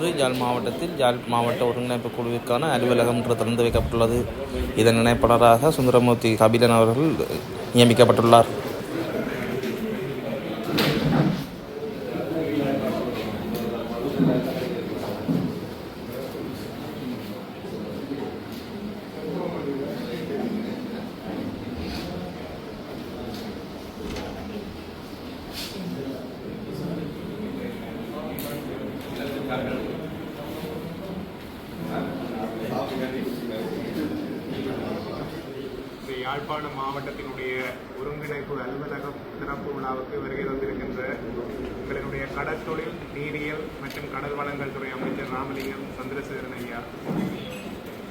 இன்று ஜாழ் மாவட்டத்தில் ஜாழ் மாவட்ட ஒருங்கிணைப்பு குழுவிற்கான அலுவலகம் இன்று திறந்து வைக்கப்பட்டுள்ளது. இதன் இணைப்பாளராக சுந்தரமூர்த்தி கபிலன் அவர்கள் நியமிக்கப்பட்டுள்ளார். யாழ்ப்பாண மாவட்டத்தினுடைய ஒருங்கிணைப்பு அலுவலகம் திறப்பு விழாவுக்கு வருகை தந்திருக்கின்ற எங்களினுடைய கடற்தொழில் நீரியல் மற்றும் கடல் வளங்கள் துறை அமைச்சர் ராமலிங்கம் சந்திரசேகரன் ஐயா.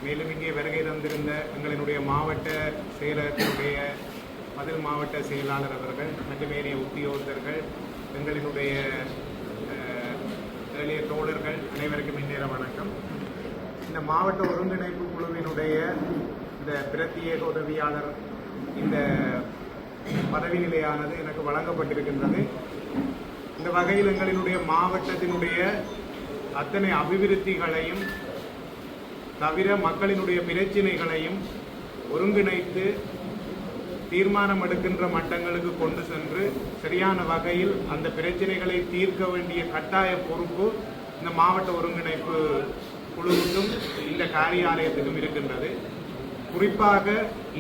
மேலும் இங்கே வருகை தந்திருந்த எங்களினுடைய மாவட்ட செயலகத்தினுடைய பதில் மாவட்ட செயலாளர் அவர்கள் மற்றும் ஏனைய உத்தியோகத்தர்கள் எங்களினுடைய எளிய தோழர்கள் அனைவருக்கும் இந்நேர வணக்கம். இந்த மாவட்ட ஒருங்கிணைப்பு குழுவினுடைய இந்த பிரத்யேக உதவியாளர் இந்த பதவி நிலையானது எனக்கு வழங்கப்பட்டிருக்கின்றது. இந்த வகையில் எங்களினுடைய மாவட்டத்தினுடைய அத்தனை அபிவிருத்திகளையும் தவிர மக்களினுடைய பிரச்சினைகளையும் ஒருங்கிணைத்து தீர்மானம் எடுக்கின்ற மட்டங்களுக்கு கொண்டு சென்று சரியான வகையில் அந்த பிரச்சனைகளை தீர்க்க வேண்டிய கட்டாய பொறுப்பு இந்த மாவட்ட ஒருங்கிணைப்பு குழுவுக்கும் இந்த காரியாலயத்துக்கும் இருக்கின்றது. குறிப்பாக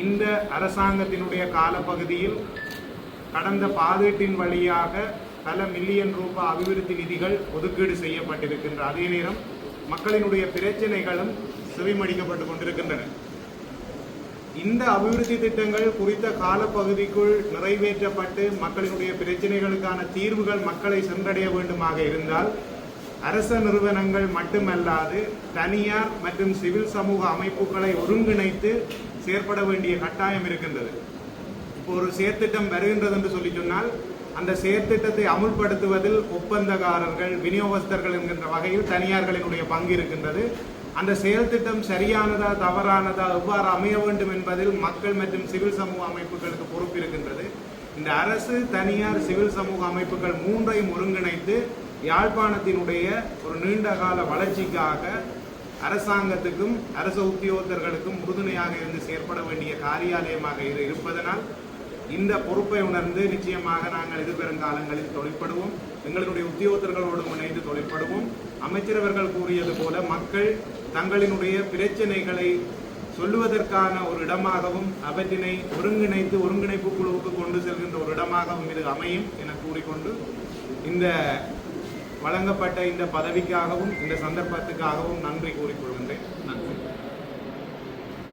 இந்த அரசாங்கத்தினுடைய காலப்பகுதியில் கடந்த பாதீட்டின் வழியாக பல மில்லியன் ரூபாய் அபிவிருத்தி நிதிகள் ஒதுக்கீடு செய்யப்பட்டிருக்கின்ற அதே நேரம் மக்களினுடைய பிரச்சனைகளும் செவிமடிக்கப்பட்டு கொண்டிருக்கின்றன. இந்த அபிவிருத்தி திட்டங்கள் குறித்த காலப்பகுதிக்குள் நிறைவேற்றப்பட்டு மக்களினுடைய பிரச்சனைகளுக்கான தீர்வுகள் மக்களை சென்றடைய வேண்டுமாக இருந்தால் அரச நிறுவனங்கள் மட்டுமல்லாது தனியார் மற்றும் சிவில் சமூக அமைப்புகளை ஒருங்கிணைத்து செயற்பட வேண்டிய கட்டாயம் இருக்கின்றது. இப்போ ஒரு செயற்திட்டம் வருகின்றது என்று சொல்லி சொன்னால் அந்த செயற்திட்டத்தை அமுல்படுத்துவதில் ஒப்பந்தக்காரர்கள் விநியோகஸ்தர்கள் என்கின்ற வகையில் தனியார்களினுடைய பங்கு இருக்கின்றது. அந்த செயல் திட்டம் சரியானதா தவறானதா எவ்வாறு அமைய வேண்டும் என்பதில் மக்கள் மற்றும் சிவில் சமூக அமைப்புகளுக்கு பொறுப்பு இருக்கின்றது. இந்த அரசு தனியார் சிவில் சமூக அமைப்புகள் மூன்றையும் ஒருங்கிணைத்து யாழ்ப்பாணத்தினுடைய ஒரு நீண்ட கால வளர்ச்சிக்காக அரசாங்கத்துக்கும் அரச உத்தியோகத்தர்களுக்கும் உறுதுணையாக இருந்து செயற்பட வேண்டிய காரியாலயமாக இது இருப்பதனால் இந்த பொறுப்பை உணர்ந்து நிச்சயமாக நாங்கள் எதிர்வரும் பெருங்காலங்களில் தொழிற்படுவோம். எங்களுடைய உத்தியோகத்தர்களோடு இணைந்து தொழிற்படுவோம். அமைச்சரவர்கள் கூறியது போல மக்கள் தங்களினுடைய பிரச்சனைகளை சொல்லுவதற்கான ஒரு இடமாகவும் அவற்றினை ஒருங்கிணைத்து ஒருங்கிணைப்பு குழுவுக்கு கொண்டு செல்கின்ற ஒரு இடமாகவும் இது அமையும் என கூறிக்கொண்டு இந்த வழங்கப்பட்ட இந்த பதவிக்காகவும் இந்த சந்தர்ப்பத்துக்காகவும் நன்றி கூறிக்கொள்கின்றேன்.